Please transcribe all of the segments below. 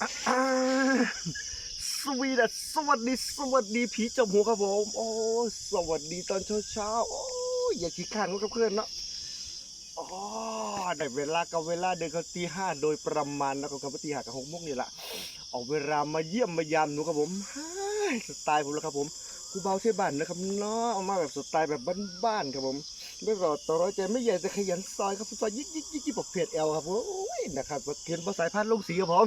สวีดัสสวัสดีสวัสดีผีจมูกครับผมโอ้สวัสดีตอนเช้าเช้าโอ้ยอย่าขี้ข้างกับเพื่อนเนาะอ๋อได้เวลากับเวลาเดินกันตีห้าโดยประมาณนะครับกับตีห้ากับหกโมงนี่แหละออกเวลามาเยี่ยมมายามหนูครับผมฮ่าสไตล์ผมแล้วครับผมคูเบาเช่บ้านนะครับเนาะเอามาแบบสไตล์แบบบ้านๆครับผมไม่รอต่อร้อยใจไม่ใหญ่แต่ขยันซอยครับซอยยิกยิกยิกยิกบอกเพจเอลครับผมโอ้ยนะครับเขียนภาษาพันธ์ลงสีครับผม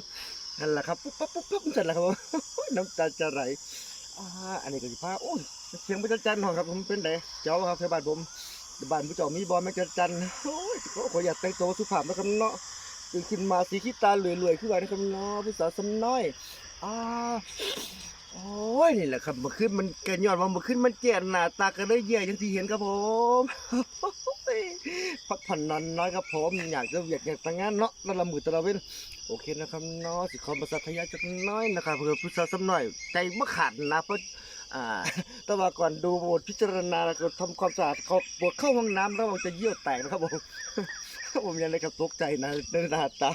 นั่นแหละครับปุ๊บปั๊บปุ๊บปั๊บเสร็จแล้วครับน้ำตาจะไหลอ่าอันนี้ก็สิพาโอ้ยเสียงพระจันทร์หน่อยครับผมเป็นไดเจ้าครับเทบาทผมบ้านผู้เจ้ามีบอลแม่จันทร์โอ้ยขออยากแต่งตัวสุภาพนะครับเนาะตื่นขึ้นมาสีขี้ตาเหลื่อยๆขึ้นมานะครับเนาะผู้สาวสมน้อยอ่า โอ้ยนี่แหละครับเมื่อคืนมันแกนยอดว่าเมื่อคืนมันแก่หน้าตากันได้แย่อย่างที่เห็นครับผมพักผ่อนนอนน้อยครับผมอยากจะอยากอยากแต่งงานเนาะนั่นละมือตะละเว้นโอเคนะครับเนาะสิขอมาสัทยาจักน้อยนะครับเพื่อผู้สาวสำหน่อยใจบ่ขาดนะเพราะอ่าแต่ว่าก่อนดูบทพิจารณาแล้วก็ทำความสะอาดเขาปวดเข้าห้องน้ำแล้วมันจะเยี่ยวแตกนะครับผมผมยังเลยกับตกใจนะในหน้าตา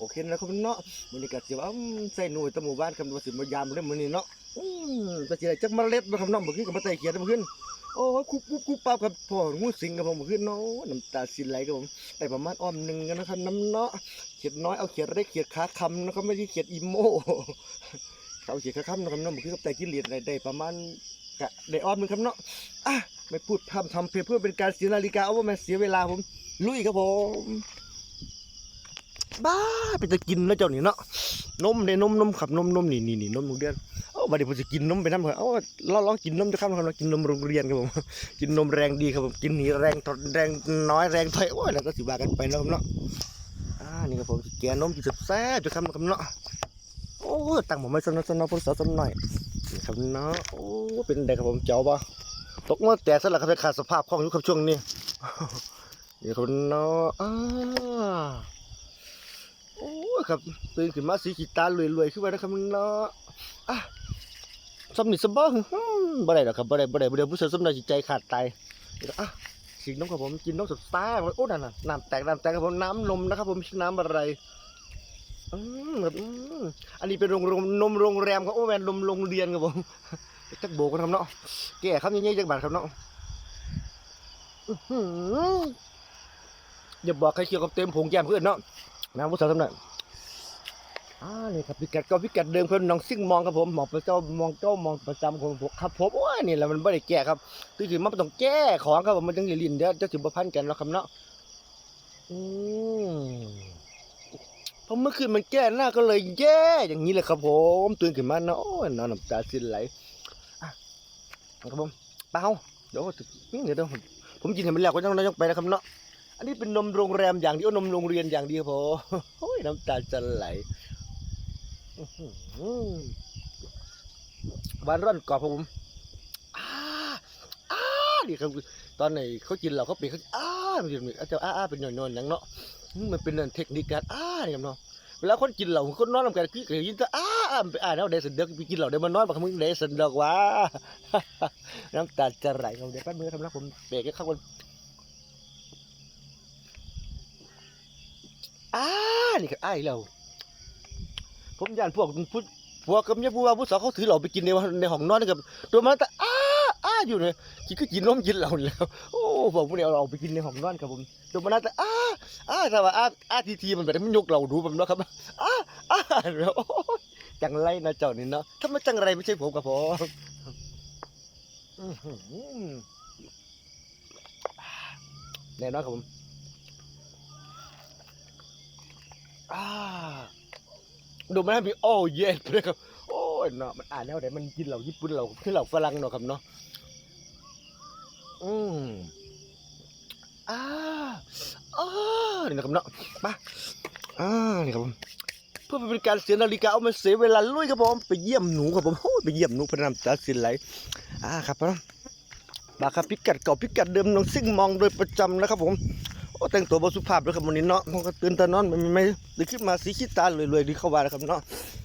โอเคนะครับเนาะมื้อนี้ก็สิว่าอืมใส่หน่วยตะหมู่บ้านคำว่าสิมายามเรื่องมื้อนี้เนาะอืมแต่สิได้จักเมาเล็ดบ่ครับเนาะบ่คือกับมาไต่เขียดบ่ขึ้นโอ้คุบคุบคุบปับครับพ่องูสิงครับผมบ่ขึ้นเนาะน้ำตาสิไหลครับผมได้ประมาณอ้อมหนึ่งกันนะครับน้ำเนาะเขียดน้อยเอาเขียดเล็กเขียดขาคำนะครับไม่ใช่เขียดอีโมเขาเขียดขาคำนะครับเนาะบ่คือกับไต่กิเลสได้ได้ประมาณกะได้อ้อมหนึ่งครับเนาะอะไม่พูดพร่ำทำเพลงเพื่อเป็นการเสียนาฬิกาเอาว่าม่นเสียเวลาผมลุยครับผม บ้าไปจะกินแล้วเจ้านี่เนาะนมเนี่ยนมนมขับนมนมนี่นี่นี่นมโรงเรียนเอ้าบัดนี้ผมจะกินนมไปน้ำเหรอเอ้าลองลองกินนมจะข้ามครับกินนมโรงเรียนครับผมกินนมแรงดีครับผมกินนี่แรงทนแรงน้อยแรงถอยโอ้ยแล้วก็สิบากันไปเนาะเนาะอ่านี่ครับผมแกนมกินแซ่บจะข้ามครับเนาะโอ้ตั้งผมไม่สนสนพลสาวสนหน่อยครับเนาะโอ้เป็นไงครับผมเจ้าปะตกมาแต่สลักครับขาดสภาพคล่องอยู่ครับช่วงนี้นี่ครับเนาะอ่า โอ้ยครับตื่นขึ้นมาสีขีตารวยๆขึ้นไปนะครับเนาะอะสำนิสบ้างบ่ได้หรอกครับบ่ได้บ่ได้บ่ได้ผู้เสียสมได้จิตใจขาดตายอะสิงน้องครับผมกินน้องสดซ่าโอ้นั่นน่ะน้ำแตกน้ำแตกครับผมน้ำนมนะครับผมไม่ใช่น้ำอะไรอืมครับอืมอันนี้เป็นโรงโรงนมโรงแรมครับโอ้แมนนมโรงเรียนครับผมจักโบกันครับเนาะแก่ครับยังไงจักบาทครับเนาะอื้อหืออย่าบอกใครเกี่ยวกับเต็มผงแก้มเพื่อนเนาะ น้ำผู้สาวสำนักอ่านี่ครับพิกัดก็พิกัดเดิมเพิ่นน้องซิ่งมองครับผมหมองประเจ้ามองเจ้ามองประจำของผมครับผมโอ้ยนี่แหละมันไม่ได้แก้ครับคือคือมันต้องแก้ของครับผมมันต้องลินเดี๋ยวจะถึงประพันธ์กันแล้วครับเนาะอืมเพราะเมื่อคืนมันแก้หน้าก็เลยแย่อย่างนี้เลยครับผมตื่นขึ้นมาเนาะโอ้ยนอนน้ำตาสิ้นไหลครับผมเปล่าเดี๋ยวเดี๋ยวเดี๋ยวผมผมกินให้มันแล้วก็ต้องต้องไปนะครับเนาะ อันนี้เป็นนมโรงแรมอย่างเดียวนมโรงเรียนอย่างเดียวพอโอ้ยน้ำตาจะไหลหวานร่อนกรอบครับผมนี่ครับตอนไหนเขากินเราเขาเปียนเขาอ้ามันจะมีอาจจะอ้าอ้าเป็นหน่อยๆอย่างเนาะมันเป็นเทคนิคการอ้าเนี่ยครับเนาะเวลาคนกินเหล้าคนนอนทำกันพี่ก็ยินแต่อ้าอ้าไปอ่านแล้วเดสันเด็กไปกินเหล้าเดี๋ยวมันนอนบักมึงเดสันเด็กวะน้ำตาจะไหลครับเดี๋ยวแป๊บนึงครับนะผมเบรกให้เข้ากัน อ้านี่ก็อ้ายแล้วผมย่านพวกผู้พวกกับเนี่ยผู้ว่าผู้สาวเขาถือเหล้าไปกินในในห้องนอนนะครับตัวมันแต่อ้าอ้าอยู่เลยกินก็กินนมกินเหล้านี่แล้วโอ้ผมพวกนี้เอาเหล้าไปกินในห้องนอนครับผมตัวมันแต่อ้าอ้าแต่ว่าอ้าอ้าทีทีมันแบบมันยกเหล้าดูแบบนั้นครับอ้าอ้าแล้วจังไรนะเจ้านี่เนาะถ้าไม่จังไรไม่ใช่ผมกับผมแน่นอนครับผม อ่าดูมันให้มีโอ้เย็ดเลยครับโอ้ยเนาะมันอ่านแล้วเดี๋ยวมันกินเหล่าญี่ปุ่นเหล่าที่เหล่าฝรั่งเนาะครับเนาะอืมอ่าอ่านี่นะครับเนาะมาอ่านี่ครับผมเพื่อเป็นการเสียนาฬิกาเอามาเสียเวลาลุยครับผมไปเยี่ยมหนูครับผมโอ้ยไปเยี่ยมหนูพระนามตาสินไหลอ่าครับผมมาครับพิกัดเก่าพิกัดเดิมน้องซิ่งมองโดยประจำนะครับผม โอ้แต่งตัวบสุภาพด้วยครับวันนี้เนาะผมก็ตื่นตานอนไม่ไม่ตื่นขึ้นมาสีขี้ตาเลยเลยดีเข้ามาแล้วครับเนาะ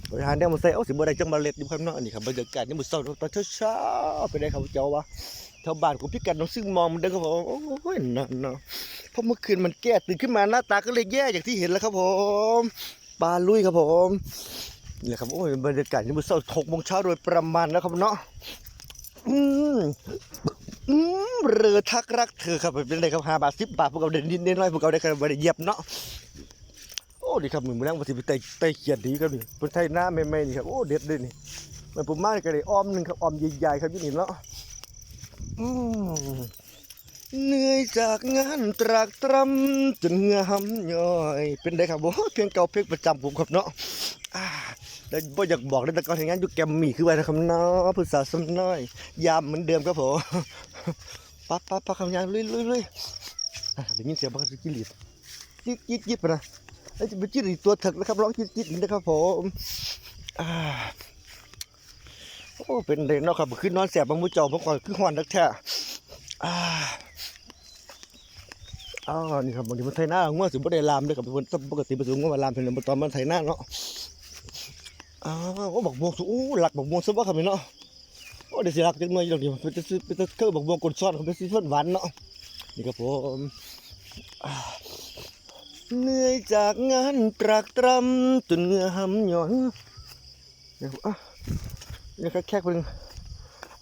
บริหารได้มาใส่โอ้สิบ่ได้จังมาเล็ดอยู่ครับเนาะอันนี้ครับบรรยากาศนี่มื้อเช้าตอนเช้าๆไปได้ครับเจ้าวะแถวบ้านของพี่กันน้องซึ่งมองมันเด้อครับผมโอ้ยเนาะเนาะเพราะเมื่อคืนมันแก้ตื่นขึ้นมาหน้าตาก็เลยแย่อย่างที่เห็นแล้วครับผมปลาลุยครับผมนี่แหละครับโอ้ยบรรยากาศนี่มันเศร้าหกโมงเช้าโดยประมาณแล้วครับเนาะอืม อืมเรือทักรักเธอครับเป็นไรครับห้าบาทสิบบาทพวกเราเด่นนิดน้อยพวกเราได้กันบริเยียบเนาะโอ้ดีครับมือมือนั่งมาสิไปไต่ไต่เขียดดีครับนี่เป็นไทยหน้าไม่ไม่นี่ครับโอ้เด็ดเลยนี่มันผมมากเลยอ้อมหนึ่งครับอ้อมใหญ่ๆครับยี่นี่เนาะอืม เหนื่อยจากงานตรากตรำจนเหงื่อหำย่อย เป็นไดครับโอ้เพลงเก่าเพลงประจำผมครับเนาะแล้วบ่อยากบอกเลยแต่ก่อนทำงานอยู่แกมมี่คือว่านะครับเนาะภาษาสำน้อย ยามเหมือนเดิมครับผมปั๊บปั๊บปั๊บคำยามลุยลุยลุยเดี๋ยวยินเสียงบังคับจิริตจิตจิตจิตไปนะแล้จะเป็นจิริตตัวถึกนะครับร้องจิตจิตนะครับผมอ่าโอ้เป็นเด็กเนาะครับคือนอนแสบบางมุจอเมื่อก่อนคือหอนนักแท้อ่า อ๋อนี่ครับบางทีมันไทยหน้าง่วงสิบ่ได้ลามเด้อครับเป็นปกติเป็นสูงง่วงมาลามเป็นเรื่ตอนมันไทยหน้าเนาะอ้าวโอ้บักบวงสูอู้หลักบักบวงซะบ่ครับนี่เนาะโอ้เดี๋ยวสิหลักจักหน่อยอย่างเดียวเป็นจะเป็นจะเคือบักบวงกดซ้อนเขาเป็นสีส้นหวานเนาะนี่ครับผมเหนื่อยจากงานตรากตรำจนเหงื่อหำหย่อนเดี๋ยวอะนี่แค่แค่เพิ่ง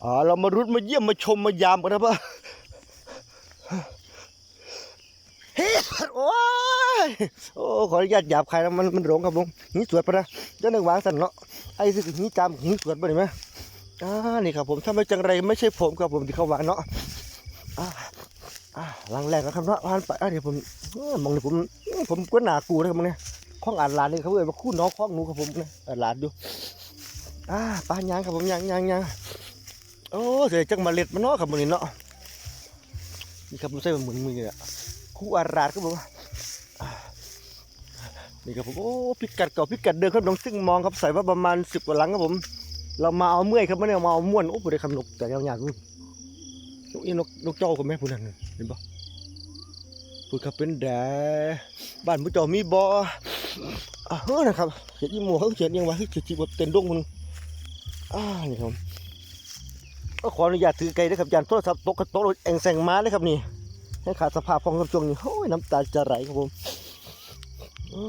อ่าเรามารุดมาเยี่ยมมาชมมายามกันนะป่ะ เฮ้ยโอ้ยโอ้ขออนุญาตหยาบคายนะมันมันหลงครับผมนี่สวยปะนะเจ้าหนึ่งวางสันเนาะไอ้สิหีจามหีสวนบ่ได้ไหมอ่านี่ครับผมถ้าไม่จังไรไม่ใช่ผมครับผมที่เขาวางเนาะอ่าอ่าลังแรกนะครับเนาะผ่านไปอะเดี๋ยวผมมองนี่ผมผมก็หนากูนะครับมึงเนี่ยข้องอ่านหลานนี่เขาเอ่ยมาคู่น้องข้องหนูครับผมเนี่ยหลานดูอ่าปานยางครับผมยางยางยางโอ้เสียจังมาเล็ดมันเนาะครับมึงนี่เนาะนี่ครับผมใส่เหมือนมือเนี่ย คู่อาราดครับผมนี่ครับผมโอ้พิกัดเก่าพิกัดเดิมครับน้องซึ่งมองครับใส่ว่าประมาณสิบกว่าหลังครับผม เรามาเอาเมื่อยครับไม่ได้มาเอาม่วนโอ้ผู้ใดคำนกแต่ยาวๆนู่นนกอีนกนกเจ้าก็แม่ผู้นั้นน่ะเห็นปะพูดครับเป็นแดบ้านผู้เจ้ามีบ่ออะเฮ้อนะครับเขียนอีหมูเขาเขียนยังว่าเฮ้ยเขียนจีบเต็นดงมึงอ่านี่ครับก็ขออนุญาตถือไกลด้ครับยานโทรศัพท์ตกกระโตกแองแสงม้าเลยครับนี่ ให้ขาดสภาพของกระจงนี่โอ้ยน้ำตาจะไหลครับผม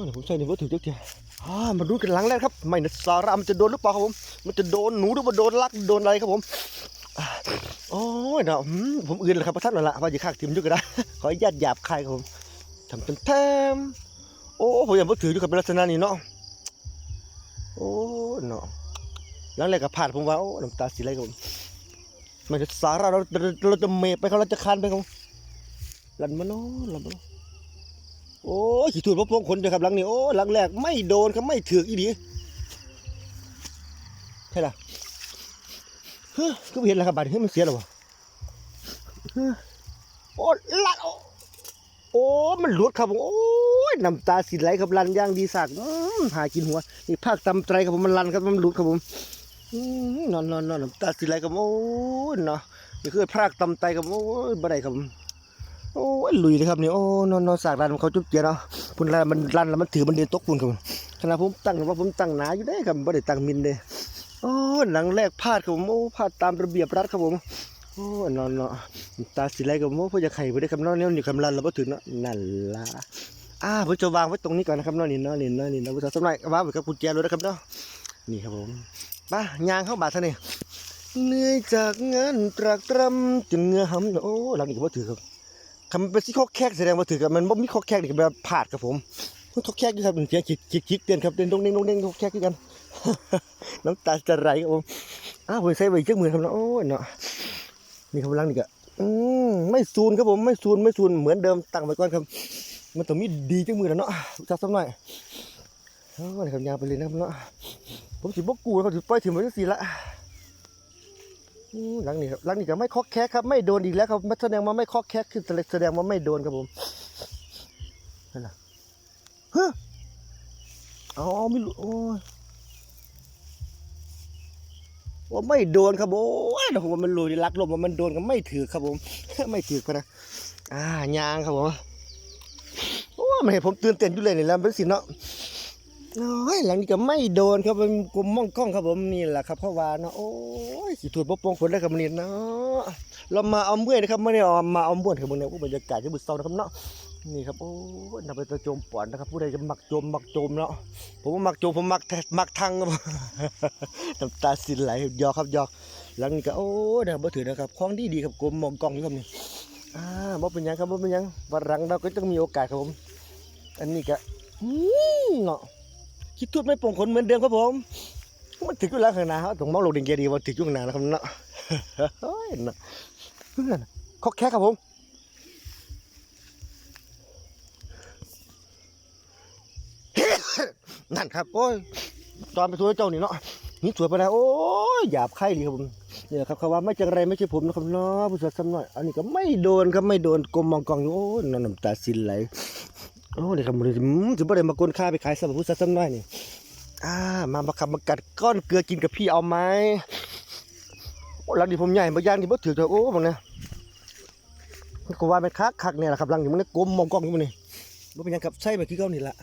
เดี๋ยวผมใส่ในวัตถุดิบเดียวมาดูกันหลังแรกครับไม่นะสาระมันจะโดนหรือเปล่าครับผม มันจะโดนหนูหรือว่าโดนลักโดนอะไรครับผมอ่าโอ้ยเนาะอืมผมอื่นเลยครับพระท่านนั่นแหละว่าจะข้างทีมด้วยก็ได้ขอญาติหยาบคายครับผมทำเป็นแทมโอ้ผมยังพูดถืออยู่กับเป็นลักษณะนี้เนาะโอ้เนาะหลังแรกก็ผ่านผมว่าโอ้น้ำตาสีไหลครับผมไม่จะสาระเราเราเราจะเมย์ไปเขาเราจะคันไปครับผม หลันมาเนาะหลันมาเนาะโอ้ยขี่ถูดพระพงคนเดียวครับหลังนี้โอ้หลังแรกไม่โดนครับไม่ถืออีดีใช่ล่ะเฮ้ยก็เห็นแล้วครับบาดเฮ้ยมันเสียแล้วะฮ้ยโอ้ลัดโอ้โอ้มันหลุดครับผมโอ้ยน้ำตาสิไหลครับลันย่างดีสักหากินหัวนี่ภาคตำไตรครับผมมันลันครับมันหลุดครับผมนอนนอนนอนน้ำตาสิไหลครับโอ้ยเนาะนี่คือภาคตำไตรครับโอ้ยบ่ได้ครับ โอ้ยลุยเลยครับนี่โอ้นอนนอนสากรันเขาจุ๊บเจียเนาะพุ่นรันมันรันแล้วมันถือมันเดินตกพุ่นครับขณะผมตั้งว่าผมตั้งหนาอยู่ได้ครับไม่ได้ตั้งมินเลยโอ้หลังแรกพลาดครับผมโอ้พลาดตามระเบียบรัฐครับผมโอ้นอนเนาะตาสีไรกับผมเพื่อจะไข่ไปได้คำนอนเนี่ยนี่คำรันเราก็ถึงเนาะนั่นละอ่าผมจะวางไว้ตรงนี้ก่อนนะครับนาะนี่นาะนี่นาะนี่นะผู้สาวสมัยวางไว้กับกุญแจรถนะครับเนาะนี่ครับผมมายางเข้าบาทเท่านี้เหนื่อยจากงานตรากตรำจนเหงื่อหำโอ้หลังนี้ก็ถือครับ คำเป็นที่ข้อแคกแสดงว่าถือกับมันบ่มีข้อแคกนี่ก็แบบผาดครับผมมันข้อแคกอยู่ครับมันเสียงคิกคิกคิกเตือนครับเตือนดงเด้งดงเด้งข้อแคกคือกัน น้ำตาจะไหลครับผมอ้าวผมใส่ไว้เจ้ามือครับเนาะโอ้ยเนาะนี่กำลังนี่ก็อืมไม่ซูนครับผมไม่ซูนไม่ซูนเหมือนเดิมตั้งไว้ก่อนครับ มันต้องมีดีเจ้ามือแล้วเนาะจับสักหน่อยโอ้ยครับยาวไปเลยนะครับเนาะผมสิบกกูแล้วก็สิปล่อยถึงไว้จังสี่ละ หลังนี้ครับหลังนี้ก็ไม่คอกแคกครับ ไม่โดนอีกแล้วครับแสดงว่าไม่คอกแคกคือแสดงว่าไม่โดนครับผมนั่นน่ะเฮ้ยเอาไม่รู้โอ้ยว่าไม่โดนครับโอ้ยแต่ผมว่ามันลุยรักลมว่ามันโดนก็ไม่ถือครับผม ไม่ถือพะนะอ่ายางครับผมโอ้ไม่เห็นผมตื่นเต้นอยู่เลยนี่แล้วเป็นสิเนาะ โอ้ยหลังนี้ก็ไม่โดนครับเป็นกลุ่มม่องกล้องครับผมนี่แหละครับเพราวาเนาะโอ้ยสีถูดปกปองฝนได้ครับมันนี่เนาะเรามาเอาเมื่อยนะครับไม่ได้เอามาเอาบ้วนครับมึงเนี่ยบรรยากาศที่บุษเซานะครับเนาะนี่ครับโอ้ยนับเป็นตะโจมปอนนะครับ ผู้ใดจะมักโจมมักโจมเนาะผมว่ามักโจมผมมักแท้มักทังครับน้ำตาสินไหลยอกครับยอกหลังนี้ก็โอ้ยนะบ่ถือนะครับของดีดีครับกลมมองกล้องอยู่ครับนี่อ่าบ่เป็นยังครับบ่เป็นยังวันหลังเราก็ต้องมีโอกาสครับผม อันนี้ก็เนาะ คิดทุดไม่โป่งขนเหมือนเดิมครับผมมันถึงอยู่แล้วข้างหน้าครับต้องมองลงดิ่งเกียดีว่าถึงอยู่ข้างหน้าแล้วครับเนาะเฮ้ยเนาะเพื่อนคอกแค่ครับผมนั่นครับโอ้ยตอนไปทัวร์เจ้านี่เนาะนี่สวยไปแล้วโอ้ยหยาบไข่ดีครับผมเนี่แหละครับคำว่าไม่จังไรไม่ใช่ผมนะครับเนาะผู้ชายซ้ำหน่อยอันนี้ก็ไม่โดนครับไม่โดนกลมมองกองอยู่โอ้ยน้ำตาสินไหล โอ้เดี๋ยวครับมันจะจะบ่ได้มากลค่าไปขายสำหรับผู้ชายซ้ำหน่อยนี่อ่ามามาขับมากัดก้อนเกลือกินกับพี่เอาไหมโอ้หลังนี้ผมใหญ่บางอย่างที่บ่ถือตัวโอ้บางเนี่ยก็ว่าเป็นคักคักเนี่ยแหละครับหลังนี้มันกลมมองกองอยู่มันนี่บ่เป็นยังครับใช่แบบที่เก่านี่แหละ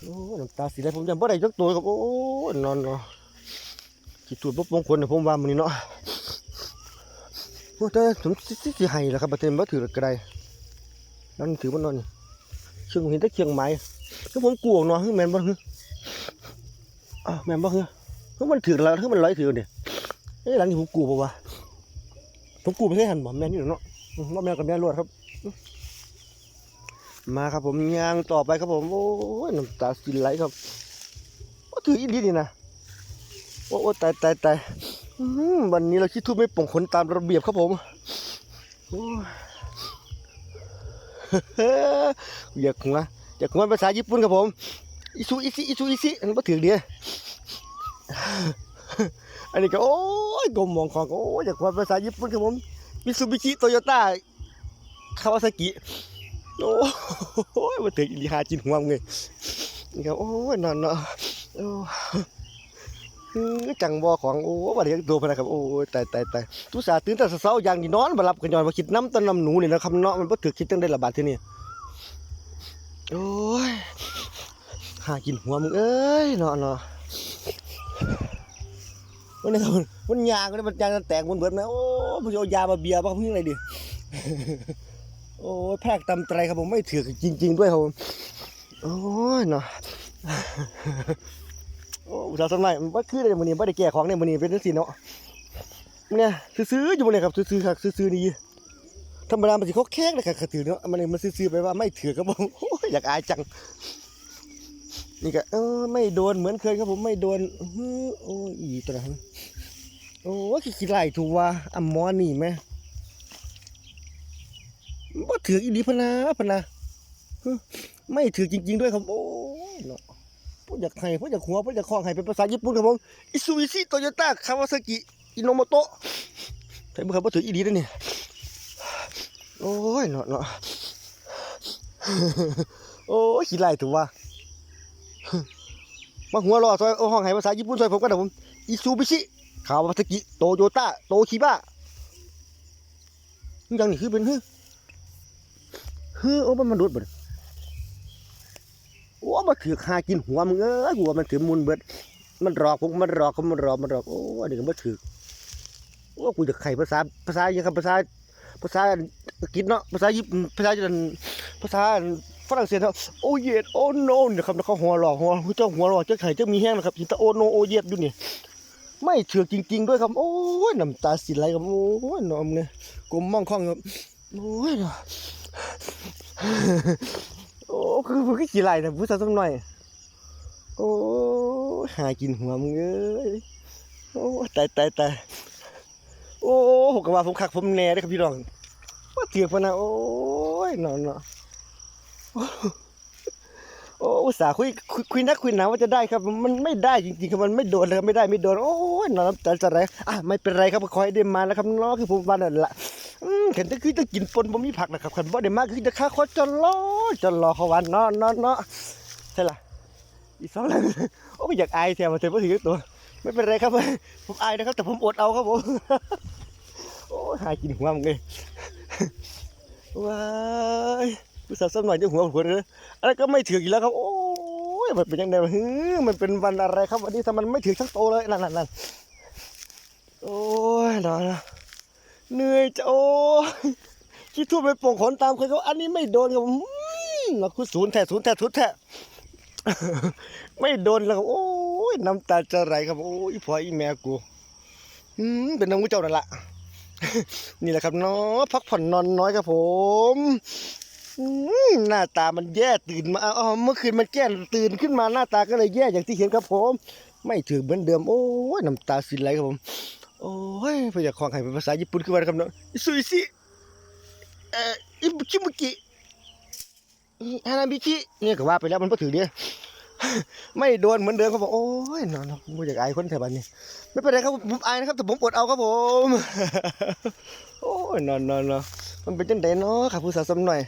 โอ้น้ำตาสีไหลผมจำบ่ได้ยกตัวครับโอ้นอนเนาะจิตตูดบ่มงคลเนี่ยผมว่ามันนี่เนาะโอ้แต่ผมสิสิสิให้แล้วครับประเทศบ่ถือก็ได้นั่นถือบ่นอนนี่ เชียงห็นต่เชียงใหม่คือผมกลัวเนาะคือแม่นบ่คืออ้าวแม่นบ่คือคือมันถือแล้วคือมันร้อยถือเนี่ยเอ้หลังนี้ผมกลัวบ่วะผมกลัวไปใช่หันบ่แม่นอยู่เนาะอืมบ่แมนกับแมนรวดครับ มาครับผมยางต่อไปครับผมโอ้ยน้ำตาสิไหลครับโอ้ถืออีดีนี่นะโอ้ตายตายตายวันนี้เราคิดทุบไม่ป่งขนตามระเบียบครับผมโอ้ อยากหัวอยากหัวภาษาญี่ปุ่นครับผมอิซุอิซิอิซุอิซิอันนี้มาถือเดียอันนี้ก็โอ้ยกลมมองของโอ้ยอยากหัวภาษาญี่ปุ่นครับผมมิซูบิชิโตโยต้าคาวาซากิโอ้ยมาถึงอีหลีหาจินหัวมึงเลยนี่ครับโอ้ยนอนเนาะ อ้คือจังบอของโอ้ว่าเรียกตัวพนักครับโอ้ยตายตายตายทุสาตื่นแต่เช้าอย่างนี้นอนมาหลับกันย้อนมาคิดน้ำต้นน้ำหนูนี่นะครับเนาะมันบ่ถือคิดตั้งได้ระบาดที่นี่โอ้ยหากินหัวมึงเอ้ยเนาะเนาะวันนี้ครับมันยางก็ได้มันยางแตกมันเบิดไหมโอ้มึงจะเอายามาเบียร์ป่ะมึงอะไรดิโอ้ยแพรกตำไตรครับผมไม่ถือจริง ๆ ด้วยครับผมโอ้ยเนาะ โอ้สาห์สมัยมันว่าคืออะไรมันนี่ไม่ได้แก่ของเนี่ยมันนี่เป็นจังซี่เนาะเนี่ยซื้อๆอยู่บนเนี่ยครับซื้อๆครับซื้อๆนี่ธรรมดามันสิเขาแข้งเลยครับถือเนาะมันนี่มันซื้อๆไปว่าไม่ถือครับผมอยอยากอายจัง นี่ก็เออไม่โดนเหมือนเคยครับผมไม่โดนโอ้ยอีตัวนั้นโอ้ยขี้ไล่ถูกว่าอัมมอนี่ไหมบ่ถืออีหลีพนาพนาไม่ถือจริง ๆ ด้วยครับโอ้เนาะ พวกอยากให้พวกอยากหัวพวกอยากคล้องให้เป็นภาษาญี่ปุ่นครับผมอิซูบิชิโตโยต้าคาวาซากิอิโนโมโตะใช่บ่ครับบ่ถืออีหลีเด้อนี่โอ้ยเนาะเนาะโอ้ยขี้ไล่ถูกว่ามาหัวเรอซอยโอ้ห้องให้ภาษาญี่ปุ่นซอยผมกันนะผมอิซูบิชิคาวาซากิโตโยต้าโตชิบะยังนี่คือเป็นฮึเฮ้ยโอ้มันมันรุดบิด อ้มาถือคากินหัวมึงเอ้ยหัวมันถือมุนเบิด มันรอกผมมันรอกผมมันรอกมันรอกโอ้อันนี้ก็มาถือโอ้กูจะไข่ภาษาภาษายังครับภาษาภาษาอังกฤษเนาะภาษาญี่ปุ่นภาษาจีนภาษาฝรั่งเศสเนาะโอเยดโอโนเนี่ยครับแล้วเขาหัวหลอกหัวเจ้าหัวหลอกเจ้าไข่เจ้ามีแห้งนะครับหินตาโอโนโอเยดอยู่นี่ไม่เถือกจริง ๆ ด้วยครับ โอ้ยน้ำตาสิไหลครับโอ้ยนอมเนี่ยกลมมองคล้องครับโอ้ยนะ โอ้คือมันก็ขี้ไหลนะผู้สาวสักหน่อย โอ้หากินหัวมึงเอ้ยโอ้ตายตายตายโอ้ผมก็ว่าผมขักผมแน่ได้ครับพี่น้องว่าเถือกพนะโอ้ยนอนเนาะโอ้อุตส่าห์คุยคุยนักคุยหนาว่าจะได้ครับ มันไม่ได้จริงๆครับมันไม่โดนเลยครับไม่ได้ไม่โดนโอ้ยนอนน้ำตาจะไหลอะไม่เป็นไรครับขอให้ได้มาแล้วครับน้องคือผมว่านั่นแหละ เห็นแต่คือจะกินปนบ่มีผักนะครับคันบ่ได้มากคือจะฆ่าคอจะรอจะรอเขาวันเนาะเนาะเนาะใช่ล่ะอีกสองแล้วโอ้ไม่อยากอายแถมมาเต็มบ่ถือตัว ไม่เป็นไรครับ ผมอายนะครับ แต่ผมอดเอาครับผมโอ้ยหายกินหัวมึงเลยว้ายผู้สาวสักหน่อยจะหัวหัวเลยอะไรก็ไม่ถืออีกแล้วครับ โอ้ยมันเป็นยังไงวะฮึมันเป็นวันอะไรครับวันนี้ถ้ามันไม่ถือทั้งโตเลยนั่นนั่นนั่นโอ้ยนอนนะ เหนื่อยจะโอ้คิดทั่วไปป่งขนตามเคยเขาอันนี้ไม่โดนครับผมเราคือศูนย์แท้ศูนย์แท้ศูนย์แท้ไม่โดนแล้วครับโอ้ยน้ำตาจะไหลครับโอ้ยพ่ออีแม่กูอืมเป็นน้องผู้เจ้านั่นละนี่แหละครับเนาะพักผ่อนนอนน้อยครับผมหน้าตามันแย่ตื่นมาอ๋อเมื่อคืนมันแก้ตื่นขึ้นมาหน้าตาก็เลยแย่อย่างที่เห็นครับผม ไม่ถือเหมือนเดิม โอ้ยน้ำตาสิไหลครับผม โอ้ยพยากรณ์ให้เป็นภาษาญี่ปุ่นคือว่าอะไรครับเนาะอิซุอิซิเอ่ออิบุชิมุกิฮานาบิชิเนี่ยก็ว่าไปแล้วมันก็ถือเดียไม่โดนเหมือนเดิมครับผมโอ้ยนอนไม่อยากอายคนแถวบ้านนี้ไม่เป็นไรครับผมอายนะครับแต่ผมอดเอาครับผมโอ้ยนอนนอนนอนมันเป็นจังไดเนาะครับผู้สาวสำหน่อย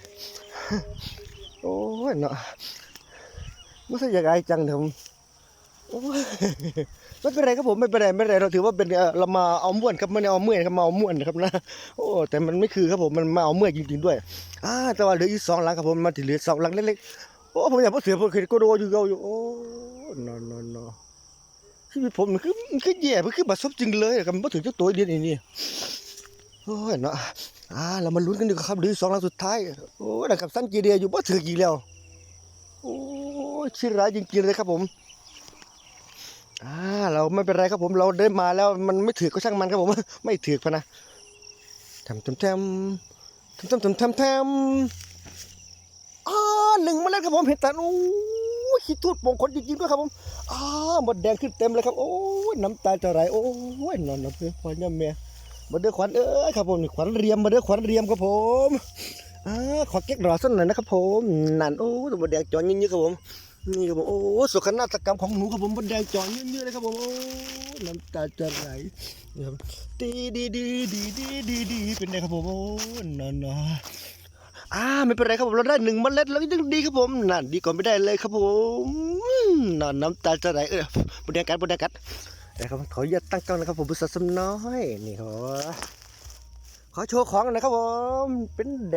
โอ้ยเนาะไม่ใช่อยากอายจังเถอะผมโอ้ย ไม่เป็นไรครับผมไม่เป็นไรไม่เป็นไรเราถือว่าเป็นเรามาเอาม่วนครับไม่ได้เอาเมื่อยครับมาเอาม่วนนะครับนะโอ้แต่มันไม่คือครับผมมันมาเอาเมื่อยจริงๆด้วยอ่าแต่ว่าเหลืออีกสองหลังครับผมมันถึงเหลือสองหลังเล็กๆโอ้ผมอยากพูดเสือผมเคยก็โดอยู่เกาอยู่โอ้นอนนอนนอนชีวิตผมมันคือมันคือแย่มันคือบัดซบจริงเลยครับมันบ่ถึงเจ้าตัวเดียวนี่นี่โอ้ยเนาะอ่าเรามาลุ้นกันดีกว่าครับเหลือสองหลังสุดท้ายโอ้ยนะครับสั้นกีเดียอยู่บ่ถึงอีกแล้วโอ้ชิร้ายจริงๆเลยครับผม อ่าเราไม่เป็นไรครับผมเราได้มาแล้วมันไม่ถือก็ช่างมันครับผม ไม่ถือพะนะทำทำทำทำทำทำทำอ่าหนึ่งมาแล้วครับผมเห็ดตาอู้ขี้ทูดโป่งคลจริงๆด้วยครับผมอ่าหมดแดงขึ้นเต็มเลยครับ โอ้ยน้ำตาจะไหลโอ้ยนอนนะเพื่อนวันย่าเมียมาเด้อขวัญเอ้ยครับผมขวัญเรียมมาเด้อขวัญเรียมครับผมอ่าขอเก๊กรอสักหน่อยนะครับผมนั่นโอ้ตัหมดแดงจอนยิ่งๆครับผม นี่ครับผมโอ้สุขนาฏกรรมของหนูครับผมบนแดงจอเยอะๆเลยครับผมโอ้น้ำตาจะไหลนี่ครับดีดีดีดีดีดีดีเป็นไงครับผมโอ้นอนนอนอ่าไม่เป็นไรครับผมเราได้หนึ่งเมล็ดแล้วยังดีครับผมนั่นดีกว่าไม่ได้เลยครับผมนอนน้ำตาจะไหลเออบนแดงกัดบนแดงกัดนะครับขออนุญาตตั้งกล้องนะครับผมบุษสมน้อยนี่ครับขอโชว์ของนะครับผมเป็นแด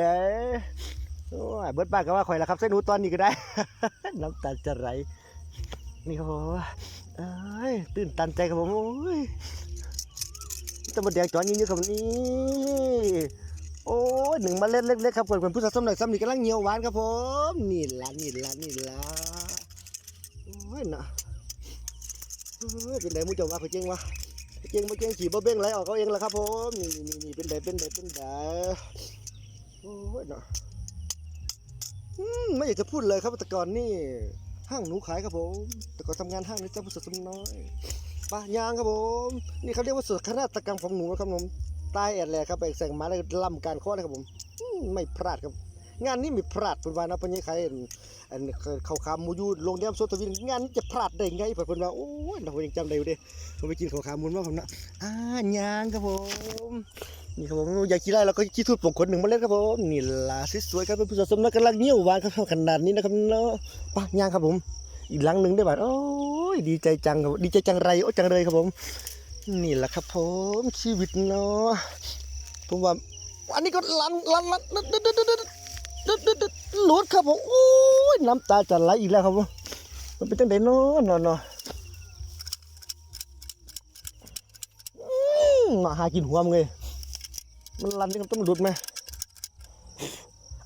ง โอ้ยเบิดบ้านก็ว่าข่อยละครับใส่หนูตอนนี้ก็ได้ น้ำตาจะไหลนี่ครับผมเอ้ยตื่นตันใจครับผมโอ้ยตะบนแดงจอนยิงอยู่ครับนี่โอ้ยหนึ่งเมาเล็ดเล็กๆครับเพื่อนผู้สะสมหน่อยซ้ำนี่กำลังเหนียวหวานครับผมนี่ละนี่ละนี่ละโอ้ยนะเป็นไดมูจ้าว่าเขาเจ๊งวะเจ๊งมาเจ๊งขี่บ่เบ้งไหลออกเขาเองละครับผมนี่นี่นี่เป็นไดเป็นไดเป็นไดโอ้ยนะ ไม่อยากจะพูดเลยครับแต่ก่อนนี่ห้างหนูขายครับผมแต่ก่อนทำงานห้างนี่จ้าผู้สะสมน้อยปะยางครับผม นี่เขาเรียกว่าสุดคณาตกรรมของหนูนะครับผมตายแอดแหลกครับไปแสงมาแล้วล่ำการข้อเลยครับผมไม่พลาดครับ งานนี้ไม่พลาดเป็นวานะพญาไข่อันเขาขาหมูยูโรงแรมโซทวินงานนี้จะพลาดได้ไงเพื่อนว่าโอ้ยเรายังจำได้อยู่เด้ผมไปกินข้าวขาหมูมาผมนะอ่ายางครับผม นี่ครับผมอยากกินอะไรเราก็ขี้ทูดปงขนหนึ่งมาเล่นครับผมนี่ล่ะสวยๆครับเป็นผู้สะสมนักกำลังเงี้ยวหวานครับขนาดนี้นะครับเนาะปะย่างครับผม อีกหลังหนึ่งได้บัดโอ้ยดีใจจังครับดีใจจังไรโอ้จังเลยครับผม นี่แหละครับผมชีวิตเนาะผมว่าอันนี้ก็ลันลันลันดึดดดดดดดหลุดครับผมโอ้ยน้ำตาจะไหลอีกแล้วครับผมมันเป็นจังไดเนาะเนาะเนอมาหากินหัวมึงเลย มันรันนี่มันต้องหลุดไหม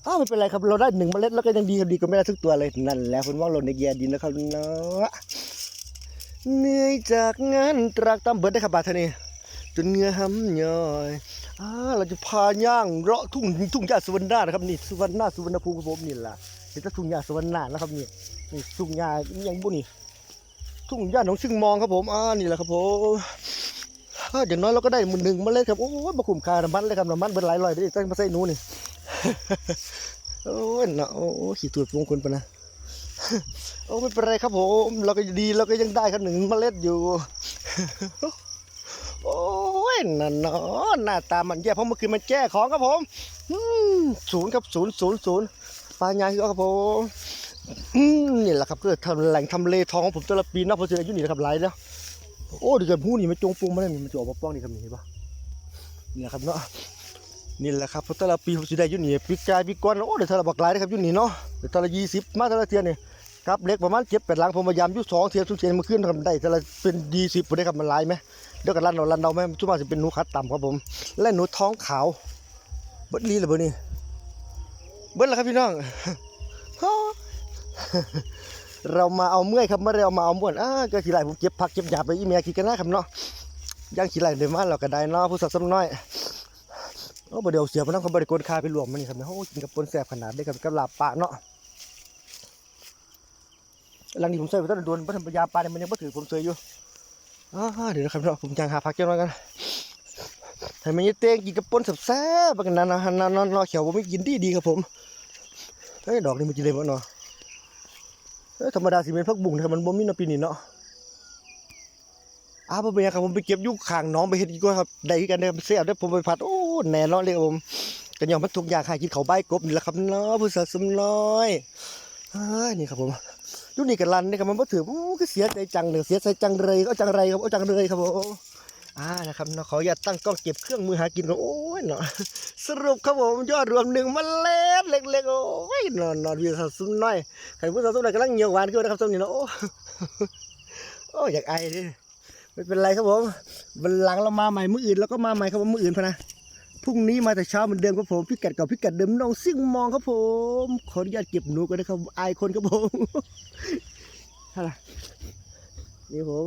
อ้าวไม่เป็นไรครับเราได้หนึ่งเมล็ดแล้วก็ยังดีครับดีก็ไม่ได้ทุกตัวเลยนั่นแหละคุณว่าเราในแย่ดินนะครับเนาะเหนื่อยจากงานตรากตามเบิร์ดได้ครับบาทเทนี้จนเงือห้ำย่อยอ่าเราจะพาย่างเลาะทุ่งทุ่งหญ้าสวรรณานะครับนี่สวรรณาสุวรรณภูมิครับผมนี่แหละเห็นแต่ทุ่งหญ้าสวรรณาแล้วครับนี่นี่ทุ่งหญ้าอหยังบุนี่ทุ่งหญ้าหนองซึ่งมองครับผมอ่านี่แหละครับผม ถ้าอย่างน้อยเราก็ได้หมือหนึ่งมาเลยครับ โอ้ยมาคุ้มค่าน้ำมันเลยครับน้ำมันเป็นหลายร้อยได้ตั้งมาใส่นู้นี่โอ้ยเนาะโอ้ขี่ตูดวงคนปะนะโอ้ไม่เป็นไรครับผมเราก็ดีเราก็ยังได้ครับหนึ่งเมล็ดอยู่ โอ้ยนั่นเนาะหน้าตามันแย่เพราะเมื่อคืนมันแก้ของครับผมศูนย์ครับศูนย์ศูนย์ศูนย์ปลาใหญ่ครับผมนี่แหละครับคือทำแหล่งทำเลทองของผมแต่ละปีนะเพราะฉะนั้นอยู่นี่นะครับหลายแล้ว โอ้เดี๋ยวเกิดหูนี่มันจงปุงมาได้นี่มันจะออกมาป้องนี่ครับนี่เห็นปะนี่แหละครับเนาะนี่แหละครับเพราะแต่ละปีผมจะได้อยุ่นี่ปีกายปีก้อนโอ้เดี๋ยวเท่าไหรบักลายนะครับอยุ่นี่เนาะเดี๋ยวเท่าไหรยี่สิบมาเท่าไหรเทียนนี่ครับเล็กประมาณเจ็ดแปดหลังผมพยายามอยุ่สองเทียนทุกเทียนมาขึ้นทำได้เท่าไหรเป็นยี่สิบผมได้ครับมันลายไหมเดี๋ยวกันรันเรารันเราไหมทุกมาจะเป็นหนูคัดต่ำครับผมและหนูท้องขาวเบิดลีเลยเบอร์นี่เบิดแล้วครับพี่น้องฮ่า เรามาเอาเมื่อยครับไม่ได้เอามาเอาม่วนอ้าก็ขี้ไหลผมเก็บผักเก็บหยาบไปอีเมียกินกันนะครับเนาะย่างขี้ไหลเดี๋ยวมาเราก็ได้เนาะผู้สักสำน้อยโอ้บ่เดี๋ยวเสียพนักเขาบริโกนคาไปรวมมันนี่ครับเนาะโอ้กินกับปนแสบขนาดได้ครับกับลาบปลาเนาะหลังนี้ผมใส่ไปต้นโดนพระธรรมยาปลาเนี่ยมันยังบ่ถือผมเสยอยู่อ้าเดี๋ยวนะครับเนาะผมจังหาผักเจ้าหน่อยกันให้มันยังเต้งกินกับปนแซ่บๆกันนะนะนนะนเขียวผมไม่กินดีดีครับผมเฮ้ยดอกนี่มันกินเลยมั้งเนาะ อ้ยธรรมดาสิเป็นพักบุ่งนะครับมันบ่มีนาะปีนี้เนาะอ้าวบ่เป็นยังครับผมไปเก็บอยู่ข้างน้องไปเฮ็ดอีกก็ครับได้กันได้เสียบได้ผมไปผัดโอ้แน่นอนเลยครับผมกันยอมมันทุกอย่างหากินข้าใบกบนี่แหละครับเนาะผู้สาวสมน้อยเฮ้ยนี่ครับผมอยู่นี่กันลันนี่ครับมันบ่ถืออู้ก็เสียใจจังเลยเสียใจจังเลยก็จังไรครับเอาจังเลยครับผม อ่านะครับเนาะขออย่าตั้งกล้องเก็บเครื่องมือหากินก็โอ้ยเนาะสรุปครับผมยอดรวมหนึ่งมันเล็กเล็กๆโอ้ยนอนนอนวิวสาวสมน้อยใครผู้สาวสมัยกำลังเหนียวหวานขึ้นนะครับส้มนี่เนาะโอ้โอ้อยากไอดิไม่เป็นไรครับผมวันหลังเรามาใหม่มื้ออื่นแล้วก็มาใหม่ครับผมมื้ออื่นพนะพรุ่งนี้มาแต่เช้าเหมือนเดิมครับผมพิกัดเก่าพิกัดเดิมน้องซิ่งมองครับผมขออนุญาตเก็บหนูกันนะครับอายคนครับผมฮะนี่ผม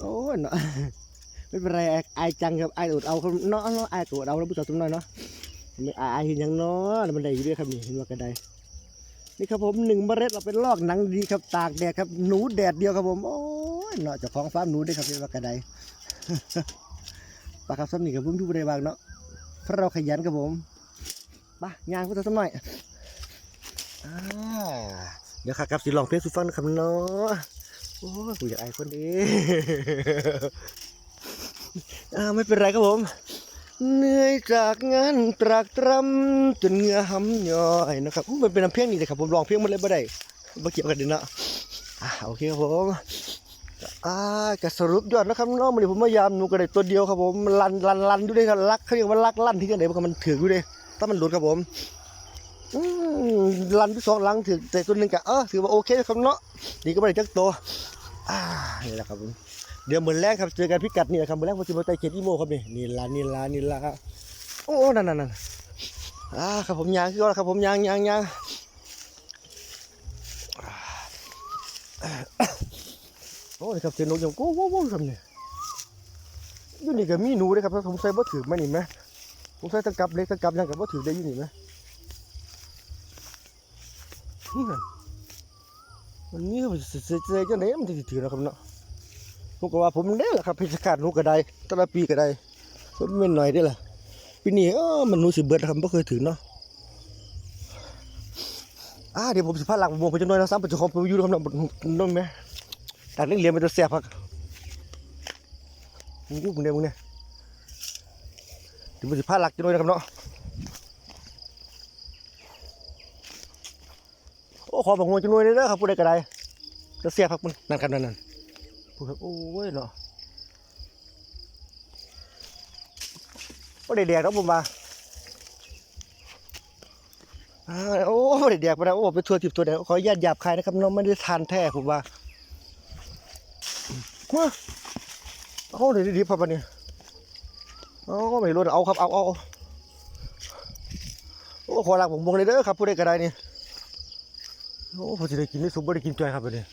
โอ้ยเนาะไม่เป็นไรไอจังครับไอายอดเอาเนาะเนาะอตัวเอาแล้วผู้สาวสมน้อยเนาะไม่อเห็นยังเนาะแล้วมันได้อยู่ด้วยครับนี่เห็นว่ากระไดนี่ครับผมหนึ่งเมล็ดเราเป็นลอกหนังดีครับตากแดดครับหนูแดดเดียวครับผมโอ้ยเนาะเจ้าของฟ้าหนูได้ครับเป็นว่ากระไดปลาครับซ้ำนี่กับผมดูบริบางเนาะเพราะเราขยันครับผมไปย่างพุทธสักหน่อยอ่าเดี๋ยวข้ากับสิลองเพลงสุฟังนะครับเนาะ โอ้ยกูอยากไอายคนเดีอ่าไม่เป็นไรครับผมเหนื่อยจากงานตรากตรำจนเหงื่อห้ำย่อยนะครับอู้มันเป็นน้ำเพียงนี่เลยครับผมลองเพียงมันเลยบ่ได้บ่เกี่ยวกันเด้เนะอ่าโอเคครับผมอ่าก็สรุปยอดนะครับน้องมันผมพยายามหนูก็ได้ตัวเดียวครับผมลันลันลันอยู่ด้ครับลักเขาเรียกว่าลักลั่นที่จังไดบ่ครับมันถืออยู่ด้ถ้ามันหลุดครับผมลันที่สองลังถือแต่ตัวหนึ่งก็เออถือว่าโอเคครับเนาะ นี่ก็บ่ได้จักตัวอ่านี่แหละครับผมเดี๋ยวเหมือนแรกครับเจอกันพิกัดนี่แหละครับเหมือนแรกผมจะมาไต่เขียนอีโมครับนี่นี่ละนี่ละนี่ละโอ้นั่นนั่นนั่นอ่าครับผมยางคือว่าครับผมยางยางยางโอ้ยครับเสียงนกยังโก้โว้โว้ครับนี่อยู่นี่ก็มีหนูเลยครับถ้าผมใส่บ่ถือไหมนี่ไหมผมใส่ตะกับเล็กตะกับยังกับบ่ถือได้ยู่นี่ไหมนี่นั่น มันนี่เสียใจจังไหนมันจะถือนะครับเนาะผมก็ว่าผมเด้อล่ะครับเพชรขาดหนูก็ได้แต่ละปีก็ได้ผมเม่นหน่อยได้อล่ะปีนี้เออมันหนูสิเบิดครับบ่เคยถึงเนาะอ่าเดี๋ยวผมสิพาหลักวงไปจังหน่อยนะซ้ำไปเจ้าของผมอยู่ครับเนาะนั่นไหมตัดเรื่องเรียนมันจะแซ่บครับมึงอยู่มึงเด้มึงเนี่ยเดี๋ยวผมสิพาหลักจังหน่อยนะครับเนาะโอ้ ขอบอกงวจังหน่อยเด้อครับผู้ใดก็ได้จะแซ่บครับมันนั่นครับนั่นนั่นพูดครับโอ้ยเนาะว่าได้แดกแล้วผมมาอ่าโอ้ไม่ได้แดกไปแล้วโอ้ไปทัวร์ทิพย์ตัวแดกขออนุญาตหยาบคายนะครับน้องไม่ได้ทานแท้ผมว่ามาเอาเดี๋ยวดิบๆครับวันนี้เอาไม่รู้เอาครับเอาเอาเอาโอ้ขอลาผมวงเลยเด้อครับผู้ใดก็ได้นี่ โอ้ผมจะได้กินได้สุกบ่ได้กินจอยครับวันนี้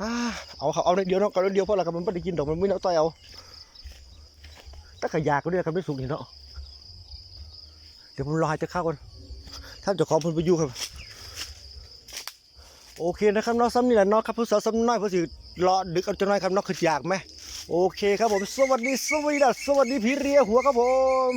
อ่าเอาเขาเอาในเดียวเนาะเอาในเดียวเพราะอะไรครับมันไม่ได้กินดอกมันไม่เนาต่อยเอาถ้าขยากก็ด้ครับไม่สุกนี่เนาะเดี๋ยวผมรอให้จะเข้าก่อนท่านจ้าของเพิ่นไปอยู่ครับ โอเคนะครับเนาะซ้ำนี่แหละเนาะครับผู้สาวซ้ำน้อยผู้สิรอดึกเอาจังน้อยครับนาะคืออยากไหมโอเคครับผม สวัสดีสวัสดีสวัสดีพี่เรียหัวครับผม